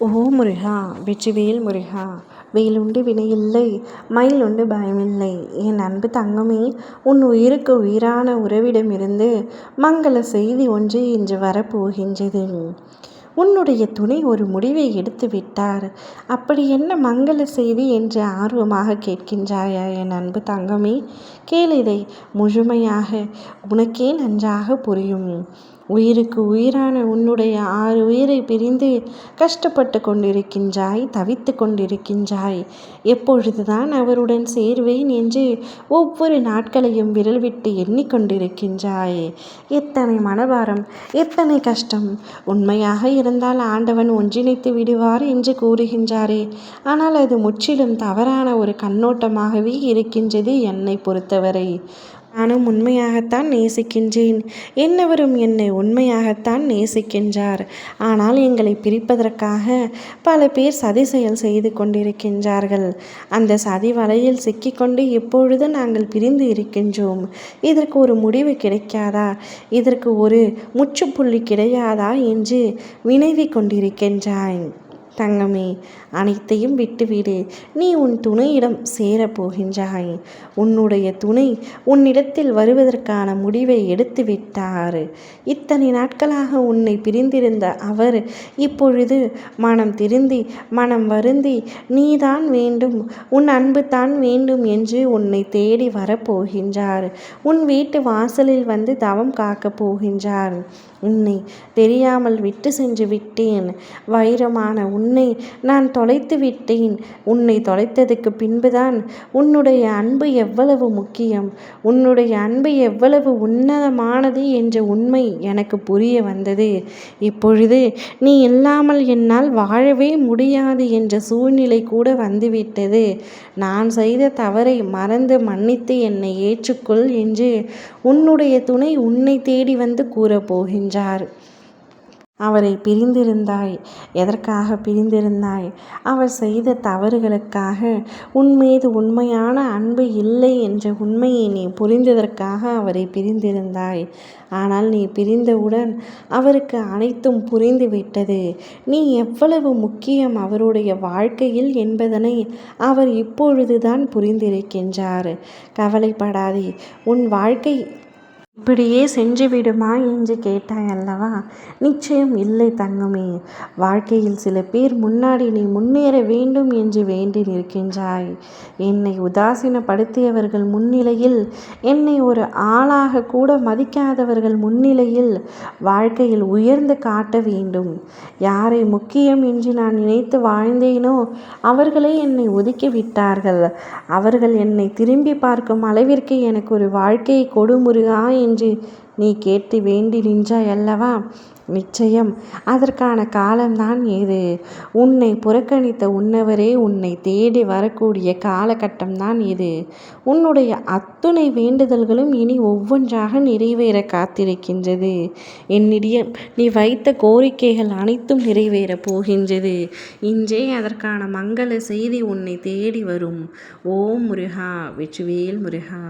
ஓ முருகா வெற்றிவேல் முருகா வேலுண்டு வினையில்லை மயிலுண்டு பயமில்லை. என் அன்பு தங்கமே உன் உயிருக்கு உயிரான உறவிடமிருந்து மங்கள செய்தி ஒன்று இன்று வரப்போகின்றது. உன்னுடைய துணை ஒரு முடிவை எடுத்து விட்டார். அப்படி என்ன மங்கள செய்தி என்று ஆர்வமாக கேட்கின்றாயா என் அன்பு தங்கமே? கேளிதை முழுமையாக உனக்கே நன்றாக புரியும். உயிருக்கு உயிரான உன்னுடைய ஆறு உயிரை பிரிந்து கஷ்டப்பட்டு கொண்டிருக்கின்றாய் தவித்து கொண்டிருக்கின்றாய். எப்பொழுதுதான் அவருடன் சேர்வேன் என்று ஒவ்வொரு நாட்களையும் விரல் விட்டு எண்ணிக்கொண்டிருக்கின்றாய் எத்தனை மனபாரம் எத்தனை கஷ்டம். உண்மையாக இருந்தால் ஆண்டவன் ஒன்றிணைத்து விடுவார் என்று கூறுகின்றாரே. ஆனால் அது முற்றிலும் தவறான ஒரு கண்ணோட்டமாகவே இருக்கின்றது என்னை பொறுத்தவரை. நானும் உண்மையாகத்தான் நேசிக்கின்றேன். என்னவரும் என்னை உண்மையாகத்தான் நேசிக்கின்றார். ஆனால் எங்களை பிரிப்பதற்காக பல பேர் சதி செயல் செய்து கொண்டிருக்கின்றார்கள். அந்த சதி வலையில் சிக்கிக்கொண்டு இப்பொழுது நாங்கள் பிரிந்து இருக்கின்றோம். இதற்கு ஒரு முடிவு கிடைக்காதா? இதற்கு ஒரு முற்றுப்புள்ளி கிடையாதா? என்று வினைவி கொண்டிருக்கின்றாய். தங்கமே அனைத்தையும் விட்டுவிடு. நீ உன் துணையிடம் சேரப்போகின்றாய். உன்னுடைய துணை உன்னிடத்தில் வருவதற்கான முடிவை எடுத்து விட்டார் இத்தனை நாட்களாக உன்னை பிரிந்திருந்த அவர் இப்பொழுது மனம் திருந்தி மனம் வருந்தி நீதான் வேண்டும் உன் அன்பு தான் வேண்டும் என்று உன்னை தேடி வரப்போகின்றார். உன் வீட்டு வாசலில் வந்து தவம் காக்கப் போகின்றார். உன்னை தெரியாமல் விட்டு சென்று விட்டேன். வைரமான உன்னை நான் தொலைத்து விட்டேன். உன்னை தொலைத்ததுக்கு பின்புதான் உன்னுடைய அன்பு எவ்வளவு முக்கியம். உன்னுடைய அன்பு எவ்வளவு உன்னதமானது என்ற உண்மை எனக்கு புரிய வந்தது. இப்பொழுது நீ இல்லாமல் என்னால் வாழவே முடியாது என்ற சூழ்நிலை கூட வந்துவிட்டது. நான் செய்த தவறை மறந்து மன்னித்து என்னை ஏற்றுக்கொள் என்று உன்னுடைய துணை உன்னை தேடி வந்து கூறப்போகின்றார். அவரை பிரிந்திருந்தாய் எதற்காக பிரிந்திருந்தாய்? அவர் செய்த தவறுகளுக்காக உன் மீது உண்மையான அன்பு இல்லை என்ற உண்மையை நீ புரிந்ததற்காக அவரை பிரிந்திருந்தாய். ஆனால் நீ பிரிந்தவுடன் அவருக்கு அனைத்தும் புரிந்துவிட்டது. நீ எவ்வளவு முக்கியம் அவருடைய வாழ்க்கையில் என்பதனை அவர் இப்பொழுதுதான் புரிந்திருக்கின்றார். கவலைப்படாதே உன் வாழ்க்கை இப்படியே சென்று விடுமா என்று கேட்டாய் அல்லவா? நிச்சயம் இல்லை தங்கமே. வாழ்க்கையில் சில பேர் முன்னாடி நீ முன்னேற வேண்டும் என்று வேண்டி நிற்கின்றாய். என்னை உதாசீனப்படுத்தியவர்கள் முன்னிலையில் என்னை ஒரு ஆளாக கூட மதிக்காதவர்கள் முன்னிலையில் வாழ்க்கையில் உயர்ந்து காட்ட வேண்டும். யாரை முக்கியம் என்று நான் நினைத்து வாழ்ந்தேனோ அவர்களே என்னை ஒதுக்கி விட்டார்கள். அவர்கள் என்னை திரும்பி பார்க்கும் அளவிற்கு எனக்கு ஒரு வாழ்க்கையை கொடுமுருகா என்று நீ கேட்டு வேண்டி நின்றாய் அல்லவா? நிச்சயம். அதற்கான காலம்தான் ஏது? உன்னை புறக்கணித்த உன்னவரே உன்னை தேடி வரக்கூடிய காலகட்டம்தான் இது. உன்னுடைய அத்துணை வேண்டுதல்களும் இனி ஒவ்வொன்றாக நிறைவேற காத்திருக்கின்றது. என்னிடம் நீ வைத்த கோரிக்கைகள் அனைத்தும் நிறைவேறப் போகின்றது. இன்றே அதற்கான மங்கள செய்தி உன்னை தேடி வரும். ஓம் முருகா வெற்றிவேல் முருகா.